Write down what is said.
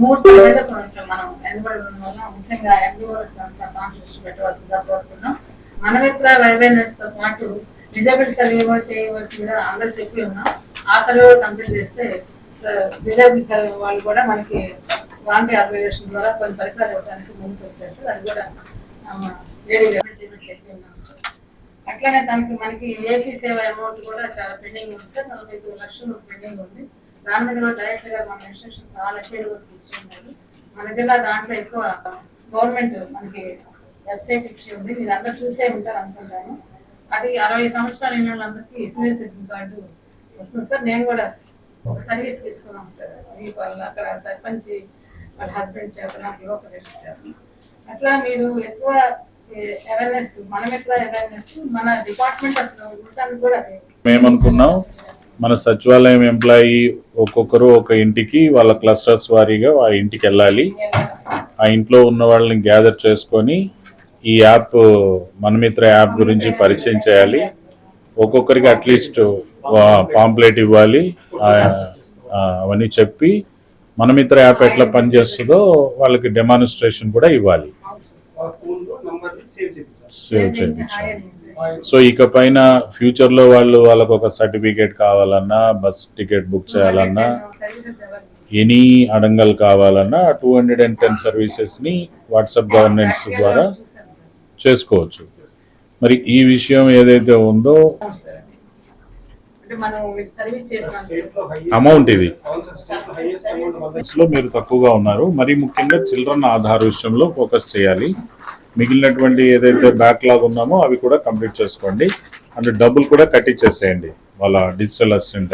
మూడు సార్లు కొంచెం మనం వెనుకబడి ఉండడం వల్ల ముఖ్యంగా ఎంబీఓఎస్ అంతా కాన్స్టిట్యూషన్ పెట్టవలసిందిగా కోరుతున్నాం మనమిత్ర వైవేనర్స్తో పాటు డిజబిలిటీ సర్వే కూడా చేయవలసిందిగా అందరూ చెప్పి ఉన్నాం. ఆ సర్వే కంప్లీట్ చేస్తే డిజబిలిటీ సర్వే వాళ్ళు కూడా మనకి వాంతి అప్లికేషన్ ద్వారా కొన్ని పరికరాలు ఇవ్వడానికి ముందుకు వచ్చేస్తారు అది కూడా చెప్పి ఉన్నాం సార్ అట్లానే తనకి మనకి ఏపీ సేవ అమౌంట్ కూడా చాలా పెండింగ్ ఉంది సార్ నలభై ఐదు లక్షలు పెండింగ్ ఉంది. దాని మీద కూడా డైరెక్ట్గా మన ఇన్స్ట్రక్షన్స్ ఆల్ ఎఫ్ఐడిఓస్ ఇచ్చి ఉన్నారు మన జిల్లా దాంట్లో ఎక్కువ గవర్నమెంట్ మనకి వెబ్సైట్ ఇచ్చి ఉంది. మీరు అందరు చూసే ఉంటారు అనుకుంటాను. అది అరవై సంవత్సరాలు అయిన వాళ్ళందరికీ సీనియర్ సిటిజన్ కార్డు వస్తుంది. సార్ నేను కూడా ఒక సర్వీస్ తీసుకున్నాం సార్. మీ వాళ్ళ అక్కడ సర్పంచ్ వాళ్ళ హస్బెండ్ చేత నాకు యువకులు ఇచ్చారు అట్లా మీరు ఎక్కువ అవేర్నెస్ మనం ఎట్లా అవేర్నెస్ మన డిపార్ట్మెంట్ అసలు ఉండటానికి కూడా మేమనుకున్నాం. మన సచివాలయం ఎంప్లాయీ ఒక్కొక్కరు ఒక ఇంటికి వాళ్ళ క్లస్టర్స్ వారీగా ఆ ఇంటికి వెళ్ళాలి. ఆ ఇంట్లో ఉన్న వాళ్ళని గ్యాదర్ చేసుకొని ఈ యాప్ మనమిత్ర యాప్ గురించి పరిచయం చేయాలి. ఒక్కొక్కరికి అట్లీస్ట్ పాంప్లెట్ ఇవ్వాలి. అవన్నీ చెప్పి మనమిత్ర యాప్ ఎట్లా పనిచేస్తుందో వాళ్ళకి డెమాన్స్ట్రేషన్ కూడా ఇవ్వాలి. సేవ్ చేయించాలి. సో ఇక పైన ఫ్యూచర్లో వాళ్ళు వాళ్ళకు ఒక సర్టిఫికేట్ కావాలన్నా బస్ టికెట్ బుక్ చేయాలన్నా ఎనీ అడంగల్ కావాలన్నా టూ హండ్రెడ్ అండ్ టెన్ సర్వీసెస్ని వాట్సాప్ గవర్నెన్స్ ద్వారా చేసుకోవచ్చు. మరి ఈ విషయం ఏదైతే ఉందో అంటే మనం సర్వీస్ చేసిన. అమౌంట్ ఇది. లో మీరు తక్కువగా ఉన్నారు. మరి ముఖ్యంగా చిల్డ్రన్ ఆధార్ విషయంలో ఫోకస్ చేయాలి. మిగిలినటువంటి ఏదైతే బ్యాక్లాగ్ ఉన్నామో అవి కూడా కంప్లీట్ చేసుకోండి. అండ్ డబ్బులు కూడా కట్టించేసేయండి వాళ్ళ డిజిటల్ అసిస్టెంట్